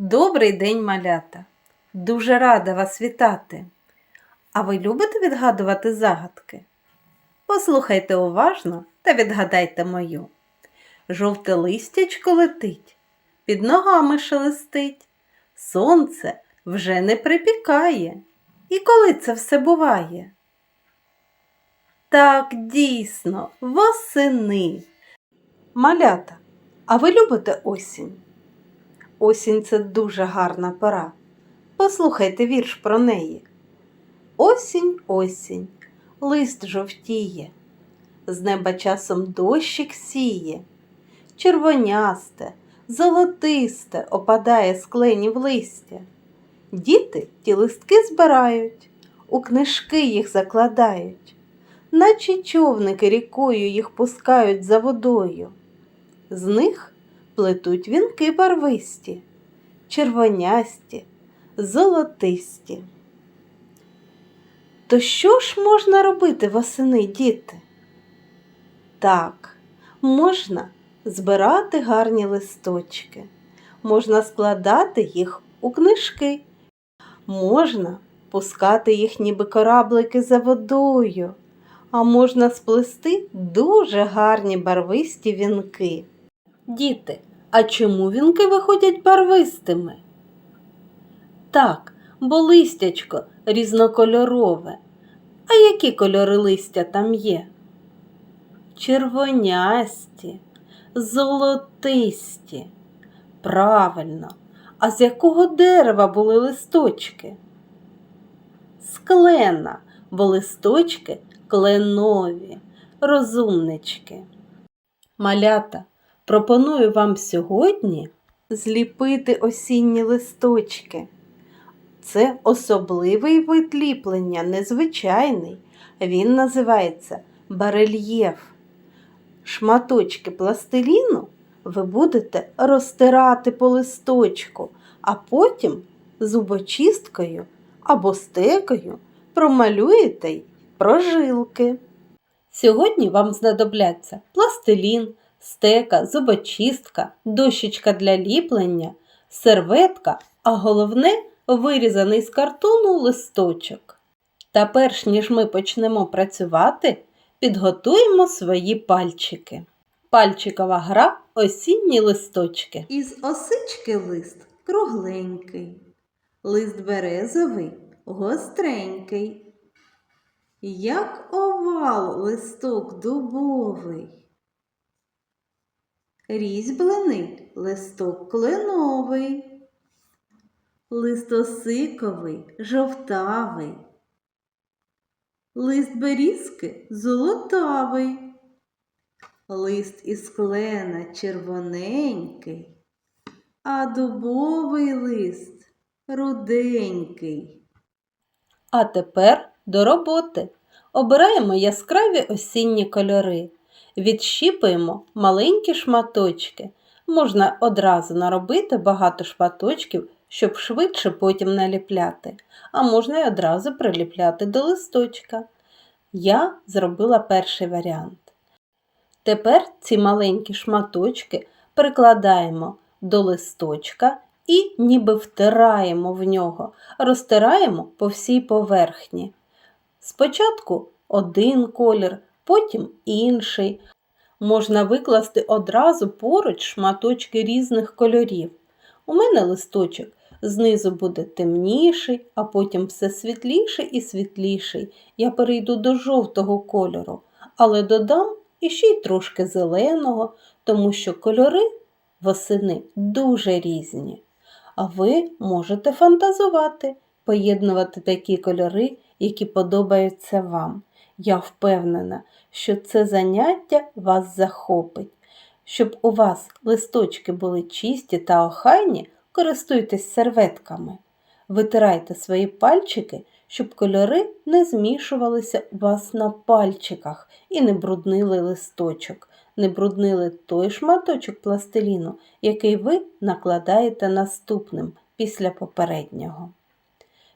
Добрий день, малята! Дуже рада вас вітати. А ви любите відгадувати загадки? Послухайте уважно та відгадайте мою. Жовте листячко летить, під ногами шелестить, сонце вже не припікає. І коли це все буває? Так, дійсно, восени. Малята, а ви любите осінь? Осінь це дуже гарна пора. Послухайте вірш про неї. Осінь, осінь, лист жовтіє, з неба часом дощик сіє, червонясте, золотисте опадає з кленів листя. Діти ті листки збирають, у книжки їх закладають, наче човники рікою їх пускають за водою. З них плетуть вінки барвисті, червонясті, золотисті. То що ж можна робити восени, діти? Так, можна збирати гарні листочки, можна складати їх у книжки, можна пускати їх ніби кораблики за водою, а можна сплести дуже гарні барвисті вінки. Діти, а чому вінки виходять барвистими? Так, бо листячко різнокольорове. А які кольори листя там є? Червонясті, золотисті. Правильно. А з якого дерева були листочки? З клена, бо листочки кленові, розумнички. Малята, пропоную вам сьогодні зліпити осінні листочки. Це особливий вид ліплення, незвичайний. Він називається барельєф. Шматочки пластиліну ви будете розтирати по листочку, а потім зубочисткою або стекою промалюєте й прожилки. Сьогодні вам знадобляться пластилін, стека, зубочистка, дощечка для ліплення, серветка, а головне вирізаний з картону листочок. Та перш ніж ми почнемо працювати, підготуємо свої пальчики. Пальчикова гра осінні листочки. Із осички лист кругленький, лист березовий гостренький. Як овал листок дубовий. Різьблений листок кленовий, листосиковий жовтавий, лист берізки золотавий, лист із клена червоненький, а дубовий лист руденький. А тепер до роботи. Обираємо яскраві осінні кольори. Відщіпуємо маленькі шматочки. Можна одразу наробити багато шматочків, щоб швидше потім наліпляти, а можна й одразу приліпляти до листочка. Я зробила перший варіант. Тепер ці маленькі шматочки прикладаємо до листочка і ніби втираємо в нього, розтираємо по всій поверхні. Спочатку один колір, потім інший. Можна викласти одразу поруч шматочки різних кольорів. У мене листочок знизу буде темніший, а потім все світліший і світліший. Я перейду до жовтого кольору, але додам іще й трошки зеленого, тому що кольори восени дуже різні. А ви можете фантазувати, поєднувати такі кольори, які подобаються вам. Я впевнена, що це заняття вас захопить. Щоб у вас листочки були чисті та охайні, користуйтесь серветками. Витирайте свої пальчики, щоб кольори не змішувалися у вас на пальчиках і не бруднили листочок, не бруднили той шматочок пластиліну, який ви накладаєте наступним після попереднього.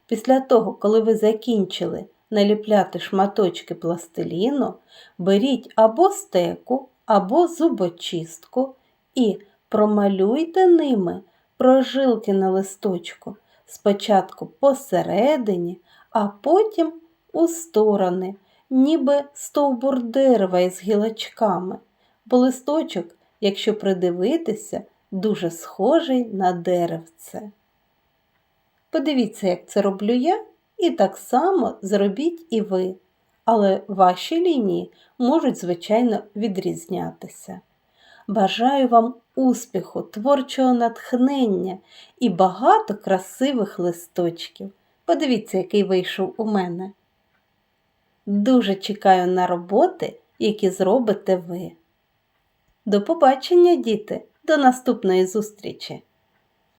Після того, коли ви закінчили наліпляти шматочки пластиліну, беріть або стеку, або зубочистку і промалюйте ними прожилки на листочку. Спочатку посередині, а потім у сторони, ніби стовбур дерева із гілочками. Бо листочок, якщо придивитися, дуже схожий на деревце. Подивіться, як це роблю я, і так само зробіть і ви. Але ваші лінії можуть, звичайно, відрізнятися. Бажаю вам успіху, творчого натхнення і багато красивих листочків. Подивіться, який вийшов у мене. Дуже чекаю на роботи, які зробите ви. До побачення, діти! До наступної зустрічі!